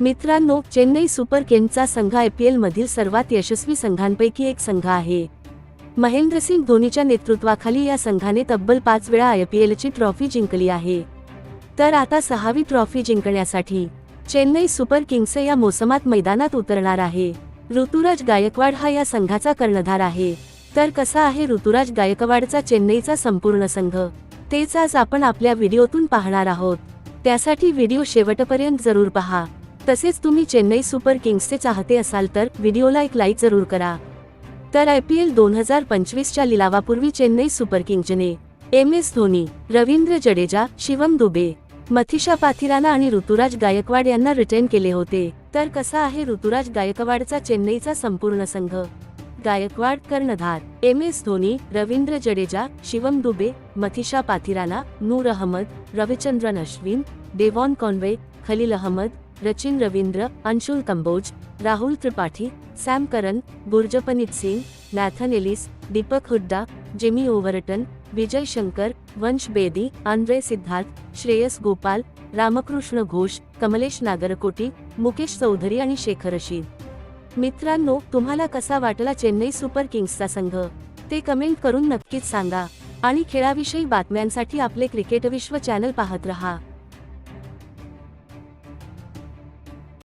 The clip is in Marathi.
मित्रांनो चेन्नई सुपर किंगचा संघ आय पी एलमधील सर्वात यशस्वी संघांपैकी एक संघ आहे. महेंद्रसिंग धोनीच्या नेतृत्वाखाली या संघाने तब्बल पाच वेळा आय पी एलची ट्रॉफी जिंकली आहे. तर आता सहावी ट्रॉफी जिंकण्यासाठी चेन्नई सुपर किंग्स या मोसमात मैदानात उतरणार आहे. ऋतुराज गायकवाड हा या संघाचा कर्णधार आहे. तर कसा आहे ऋतुराज गायकवाडचा चेन्नईचा संपूर्ण संघ? तेच आज आपण आपल्या व्हिडिओतून पाहणार आहोत. त्यासाठी व्हिडिओ शेवटपर्यंत जरूर पहा. तसेच तुम्ही चेन्नई सुपर किंग्सचे चाहते असाल तर व्हिडिओला एक लाईक जरूर करा. तर आय पी एल दोन हजार पंचवीसच्या लिलावापूर्वी चेन्नई सुपर किंग्जने एम एस धोनी रवींद्र जडेजा शिवम दुबे मथिशा पाथिराना आणि ऋतुराज गायकवाड यांना रिटेन केले होते. तर कसा आहे ऋतुराज गायकवाडचा चेन्नईचा संपूर्ण संघ? गायकवाड कर्णधार M S Dhoni Ravindra Jadeja Shivam Dube Matheesha Pathirana Noor Ahmad Ravichandran Ashwin Devon Conway Khaleel Ahmed Rachin Ravindra Anshul Kamboj Rahul Tripathi Sam Curran Gurjapneet Singh Nathan Ellis Deepak Hooda Jamie Overton Vijay Shankar Vansh Bedi Andre Siddharth Shreyas Gopal Ramakrishna Ghosh Kamlesh Nagarkoti Mukesh Choudhary आणि शेखर रशीद. मित्रांनो तुम्हाला कसा वाटला चेन्नई सुपर किंग्सचा संघ? ते कमेंट करून नक्कीच सांगा. आणि खेळाविषयी बातम्यांसाठी आपले क्रिकेट विश्व चॅनल पाहत रहा.